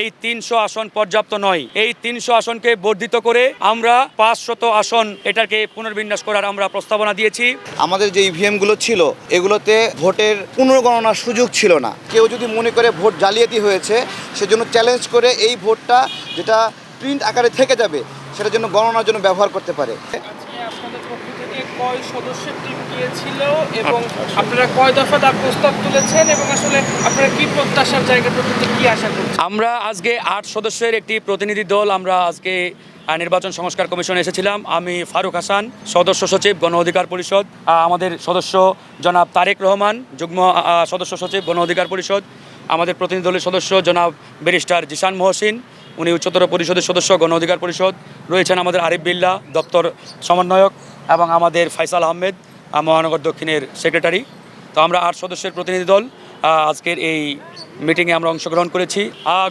এই তিনশো আসন পর্যাপ্ত নয়। এই তিনশো আসনকে বর্ধিত করে আমরা পাঁচশত আসন এটাকে পুনর্বিন্যাস করার আমরা প্রস্তাবনা দিয়েছি। আমাদের যে ইভিএমগুলো ছিল এগুলোতে ভোটের পুনর্গণনার সুযোগ ছিল না। কেউ যদি মনে করে ভোট জালিয়াতি হয়েছে সেজন্য চ্যালেঞ্জ করে এই ভোটটা যেটা প্রিন্ট আকারে থেকে যাবে সেটার জন্য গণনার জন্য ব্যবহার করতে পারে। কয় সদস্যের টিম গিয়েছিল এবং আপনারা কয় দফা তার প্রস্তাব তুলেছেন এবং আসলে আপনারা কি প্রত্যাশার জায়গা পর্যন্ত কি আশা করছেন? আমরা আজকে আট সদস্যের একটি প্রতিনিধি দল আমরা আজকে নির্বাচন সংস্কার কমিশনে এসেছিলাম। আমি ফারুক হাসান সদস্য সচিব গণ অধিকার পরিষদ আমাদের সদস্য জনাব তারেক রহমান যুগ্ম সদস্য সচিব গণ অধিকার পরিষদ আমাদের প্রতিনিধি দলের সদস্য জনাব ব্যারিস্টার জিশান মহসিন উনি উচ্চতর পরিষদের সদস্য গণ অধিকার পরিষদ রয়েছেন আমাদের আরিফ বিল্লা দপ্তর সমন্বয়ক এবং আমাদের ফাইসাল আহমেদ আহ, মহানগর দক্ষিণের সেক্রেটারি তো আমরা আট সদস্যের প্রতিনিধি দল। আজকের এই মিটিংয়ে আমরা অংশগ্রহণ করেছি।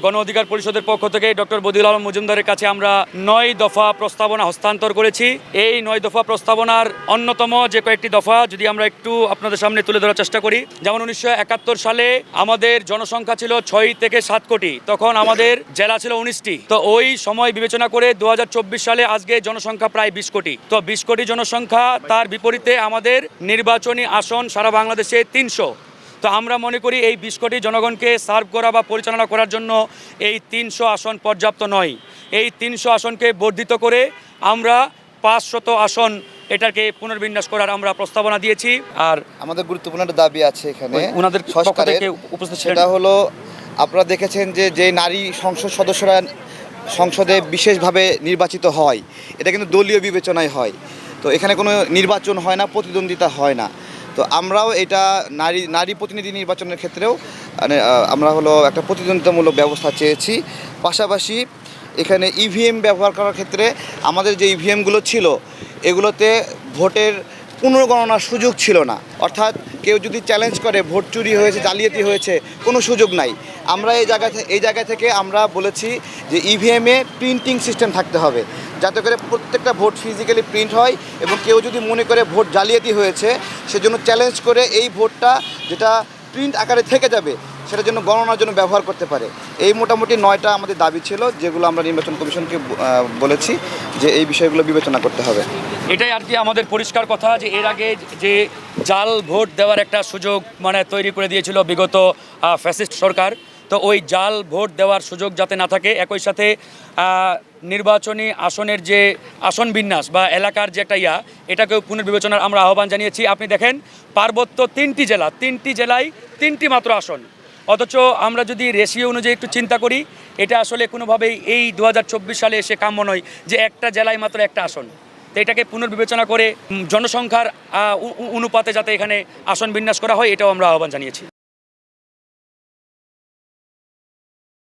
গণ অধিকার পরিষদের পক্ষ থেকে ডক্টর বদিউল আলম মজুমদারের কাছে আমরা নয় দফা প্রস্তাবনা হস্তান্তর করেছি। এই নয় দফা প্রস্তাবনার অন্যতম যে কয়েকটি দফা, যদি আমরা একটু আপনাদের সামনে তুলে ধরার চেষ্টা করি। যেমন উনিশশো একাত্তর সালে আমাদের জনসংখ্যা ছিল ছয় থেকে সাত কোটি, তখন আমাদের জেলা ছিল উনিশটি। তো ওই সময় বিবেচনা করে দু হাজার চব্বিশ সালে আজকে জনসংখ্যা প্রায় বিশ কোটি। তো বিশ কোটি জনসংখ্যা, তার বিপরীতে আমাদের নির্বাচনী আসন সারা বাংলাদেশে তিনশো। তো আমরা মনে করি এই বিশ কোটি জনগণকে সার্ভ করা বা পরিচালনা করার জন্য এই তিনশো আসন পর্যাপ্ত নয়। এই তিনশো আসনকে বর্ধিত করে আমরা পাঁচশত আসন এটাকে পুনর্বিন্যাস করার আমরা প্রস্তাবনা দিয়েছি। আর আমাদের গুরুত্বপূর্ণ একটা দাবি আছে এখানে ওনাদের পক্ষ থেকে উপস্থিত সেটা হলো আপনারা দেখেছেন যে যে নারী সংসদ সদস্যরা সংসদে বিশেষভাবে নির্বাচিত হয় এটা কিন্তু দলীয় বিবেচনায় হয়। তো এখানে কোনো নির্বাচন হয় না প্রতিদ্বন্দ্বিতা হয় না। তো আমরাও এটা নারী নারী প্রতিনিধি নির্বাচনের ক্ষেত্রেও মানে আমরা হলো একটা প্রতিদ্বন্দ্বিতামূলক ব্যবস্থা চেয়েছি। পাশাপাশি এখানে ইভিএম ব্যবহার করার ক্ষেত্রে আমাদের যে ইভিএমগুলো ছিল, এগুলোতে ভোটের পুনর্গণনার সুযোগ ছিল না। অর্থাৎ কেউ যদি চ্যালেঞ্জ করে, ভোট চুরি হয়েছে, জালিয়াতি হয়েছে, কোনো সুযোগ নাই। আমরা এই জায়গা এই জায়গা থেকে আমরা বলেছি যে ইভিএমে প্রিন্টিং সিস্টেম থাকতে হবে। যাতে করে প্রত্যেকটা ভোট ফিজিক্যালি প্রিন্ট হয় এবং কেউ যদি মনে করে ভোট জালিয়াতি হয়েছে, সেজন্য চ্যালেঞ্জ করে এই ভোটটা যেটা প্রিন্ট আকারে থেকে যাবে, সেটার জন্য গণনার জন্য ব্যবহার করতে পারে। এই মোটামুটি নয়টা আমাদের দাবি ছিল, যেগুলো আমরা নির্বাচন কমিশনকে বলেছি যে এই বিষয়গুলো বিবেচনা করতে হবে। এটাই আর কি আমাদের পরিষ্কার কথা যে এর আগে যে জাল ভোট দেওয়ার একটা সুযোগ মানে তৈরি করে দিয়েছিল বিগত ফ্যাসিস্ট সরকার। তো ওই জাল ভোট দেওয়ার সুযোগ যাতে না থাকে, একই সাথে নির্বাচনী আসনের যে আসন বিন্যাস বা এলাকার যে একটা ইয়া, এটাকেও পুনর্বিবেচনার আমরা আহ্বান জানিয়েছি। আপনি দেখেন, পার্বত্য তিনটি জেলা, তিনটি জেলায় তিনটি মাত্র আসন। অথচ আমরা যদি রেশিও অনুযায়ী একটু চিন্তা করি, এটা আসলে কোনোভাবেই এই দু হাজার চব্বিশ সালে এসে কাম্য নয় যে একটা জেলায় মাত্র একটা আসন। তো এটাকে পুনর্বিবেচনা করে জনসংখ্যার অনুপাতে যাতে এখানে আসন বিন্যাস করা হয়, এটাও আমরা আহ্বান জানিয়েছি।